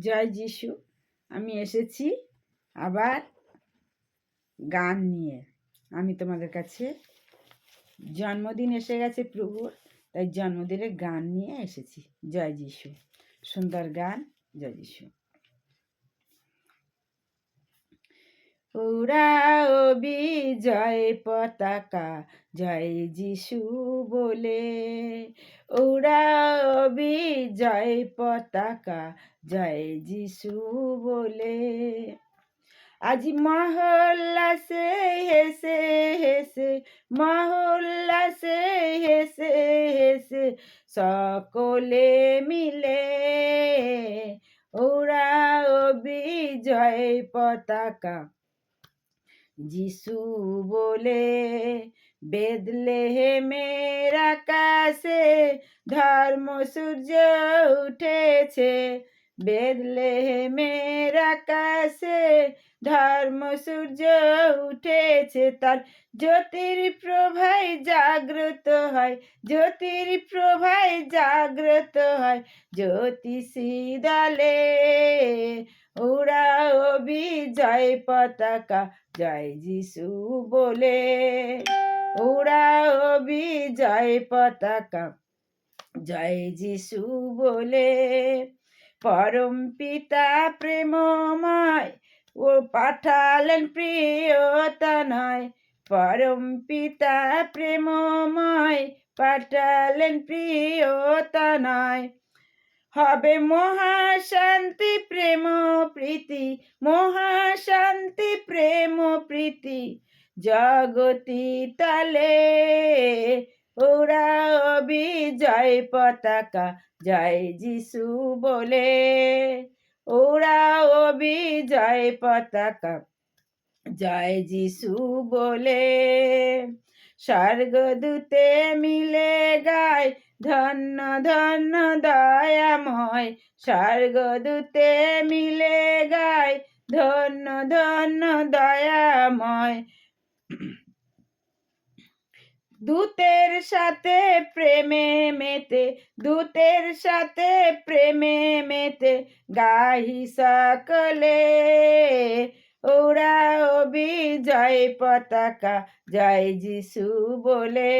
জয় যিশু। আমি এসেছি আবার গান নিয়ে। আমি তোমাদের কাছে জন্মদিন এসে গেছে প্রভুর, তাই জন্মদিনের গান নিয়ে এসেছি। জয় যিশু। সুন্দর গান, জয় যিশু। উড়াও বিজয় পতাকা, জয় যিশু বলে। উড়াও বিজয় পতাকা, জয় যিশু বলে। আজি আজ মহল্লাসে হেসে হেসে, মহল্লা সে হেসে হেসে, সকলে মিলে ওরাও বিজয় পতাকা। যিশু বলে বেদলে হে মেরা আকাশে ধর্ম সূর্য উঠেছে বেদলে মের আকাশে ধর্ম সূর্য উঠেছে তার জ্যোতির প্রভাই জাগ্রত হয় জ্যোতির প্রভাই জাগ্রত হয় জ্যোতিষী দলে উড়াও বিজয় পতাকা, জয় যিশু বলে। উড়াও বিজয় পতাকা, জয় যিশু বলে। পরম পিতা প্রেমময় ও পাঠালেন প্রিয়তনয় পরম পিতা প্রেমময় পাঠালেন প্রিয়তনয় হবে মহাশান্তি প্রেম প্রীতি, মহাশান্তি প্রেম প্রীতি। জগতি তলে ওরা বিজয় পতাকা, জয় যিশু বলে। ওরা বিজয় পতাকা, জয় যিশু বলে। স্বর্গদূতে মিলে গায়, ধন্য ধন্য, দয়াময়। স্বর্গদূতে মিলে গায়, ধন্য ধন্য, দয়াময়। দূতের সাথে প্রেমে মেতে, দূতের সাথে প্রেমে মেতে, গাহি সকলে। বিজয় পতাকা? জয় যিশু বলে।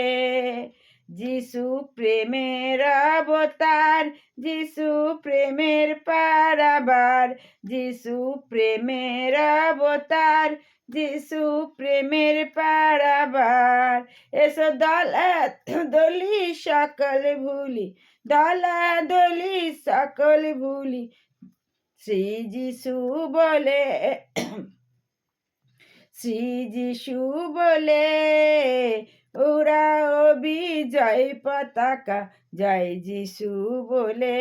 যিশু প্রেমের অবতার, যিশু প্রেমের পারাবার, যিশু প্রেমের অবতার, যিশু প্রেমের পারাবার। এসো দলা দলি সকল ভুলি, দলা দলি সকল ভুলি। শ্রী যিশু বলে শ্রী যিশু বলে, উড়াও বিজয় পতাকা, জয় যিশু বলে।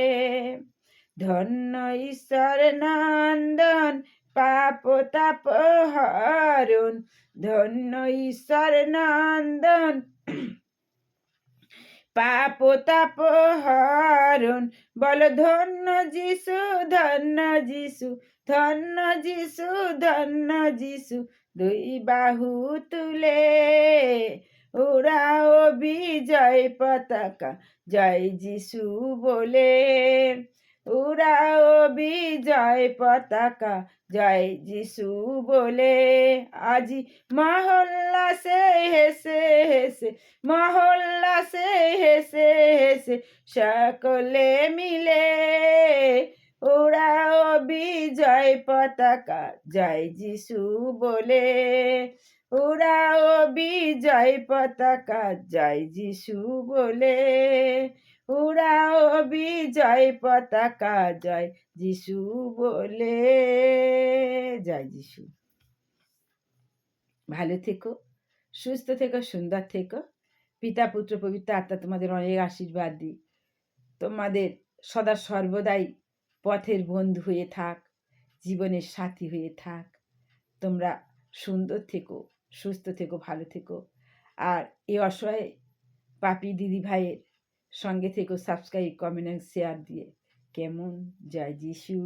ধন্য ঈশ্বর নন্দন, পাপ তাপ হরণ, ধন্য ঈশ্বর নন্দন পাপ তাপ হরণ, বল ধন্য যিশু ধন্য যিশু ধন্য যিশু ধন্য যিশু, দুই বাহু তুলে ওরাও বিজয় পতাকা, জয় যিশু বলে। উড়াও বিজয় পতাকা, জয় যিশু বলে। আজি মহল্লা সে হেসে হেসে, মহল্লা সে হেসে হেসে, সকলে মিলে উড়াও বিজয় পতাকা, জয় যিশু বলে। উড়াও বিজয় পতাকা, জয় যিশু বলে। উড়াও বিজয় পতাকা, জয় যিশু বলে। জয় যিশু। ভালো থেকো, সুস্থ থেকো, সুন্দর থেকো। পিতা, পুত্র, পবিত্র আত্মা তোমাদের অনেক আশীর্বাদ দিই তোমাদের সদা সর্বদাই পথের বন্ধু হয়ে থাক, জীবনের সাথী হয়ে থাক। তোমরা সুন্দর থেকো, সুস্থ থেকো, ভালো থেকো। আর এ অসহায় পাপি দিদি ভাইয়ের সঙ্গে থেকো সাবস্ক্রাইব কমেন্ট শেয়ার দিয়ে। কেমন? জয় যিশু।